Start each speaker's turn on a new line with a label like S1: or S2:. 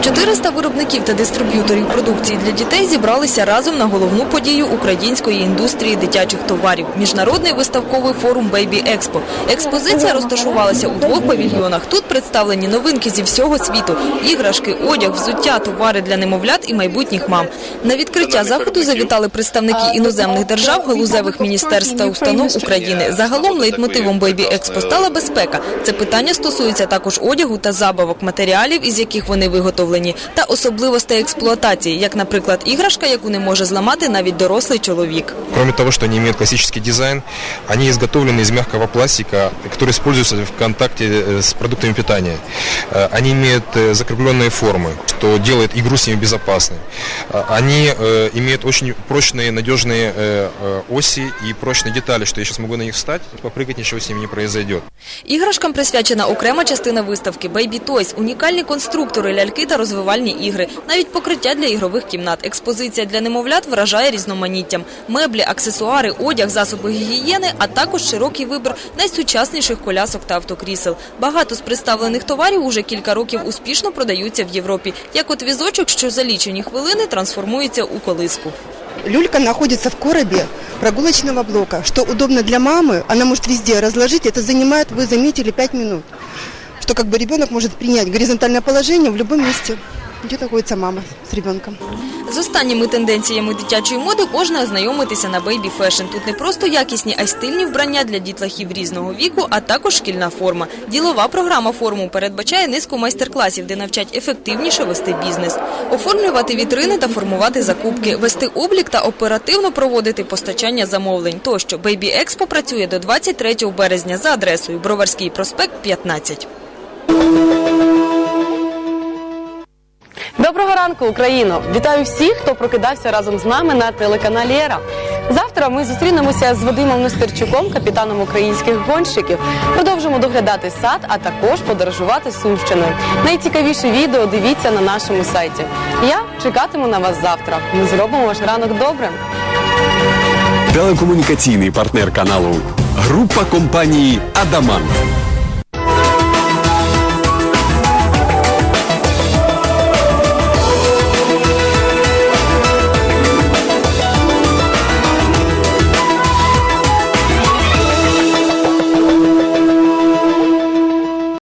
S1: 400 виробників та дистриб'юторів продукції для дітей зібралися разом на головну подію української індустрії дитячих товарів – міжнародний виставковий форум Baby Expo. Експозиція розташувалася у двох павільйонах. Тут представлені новинки зі всього світу – іграшки, одяг, взуття, товари для немовлят і майбутніх мам. На відкриття заходу завітали представники іноземних держав, галузевих міністерств та установ України. Загалом лейтмотивом Baby Expo стала безпека. Це питання стосується також одягу та забавок, матеріалів, із яких вони виготовлені, та особливостей експлуатації, як, наприклад, іграшка, яку не може зламати навіть дорослий чоловік.
S2: Кроме того, что они имеют классический дизайн, они изготовлены из мягкого пластика, который используется в контакте э, с продуктами питания. Э, Они имеют э, закрепленные формы, что делает игру с ними безопасной. Э, Они э, имеют очень прочные, надежные э, э, оси и прочные детали, что я сейчас могу на них встать, попрыгать, ничего с ними не произойдет.
S1: Іграшкам присвячена окрема частина виставки Baby Toys, унікальні конструктори, ляльки та розвивальні ігри, навіть покриття для ігрових кімнат. Експозиція для немовлят вражає різноманіттям. Меблі, аксесуари, одяг, засоби гігієни, а також широкий вибір найсучасніших колясок та автокрісел. Багато з представлених товарів уже кілька років успішно продаються в Європі, як от візочок, що за лічені хвилини трансформується у колиску.
S3: Люлька находится в коробе прогулочного блока, что удобно для мамы. Она может везде разложить. Это занимает, вы заметили, 5 минут. Что как бы ребенок может принять горизонтальное положение в любом месте, где находится мама с ребенком.
S1: З останніми тенденціями дитячої моди можна ознайомитися на Baby Fashion. Тут не просто якісні, а й стильні вбрання для дітлахів різного віку, а також шкільна форма. Ділова програма форуму передбачає низку майстер-класів, де навчать ефективніше вести бізнес, оформлювати вітрини та формувати закупки, вести облік та оперативно проводити постачання замовлень. Тощо Baby Expo працює до 23 березня за адресою Броварський проспект 15.
S4: Ранку, Україно! Вітаю всіх, хто прокидався разом з нами на телеканалі Ера. Завтра ми зустрінемося з Вадимом Нестерчуком, капітаном українських гонщиків. Продовжимо доглядати сад, а також подорожувати Сумщиною. Найцікавіше відео дивіться на нашому сайті. Я чекатиму на вас завтра. Ми зробимо ваш ранок добрим.
S5: Телекомунікаційний партнер каналу. Група компанії Адамант.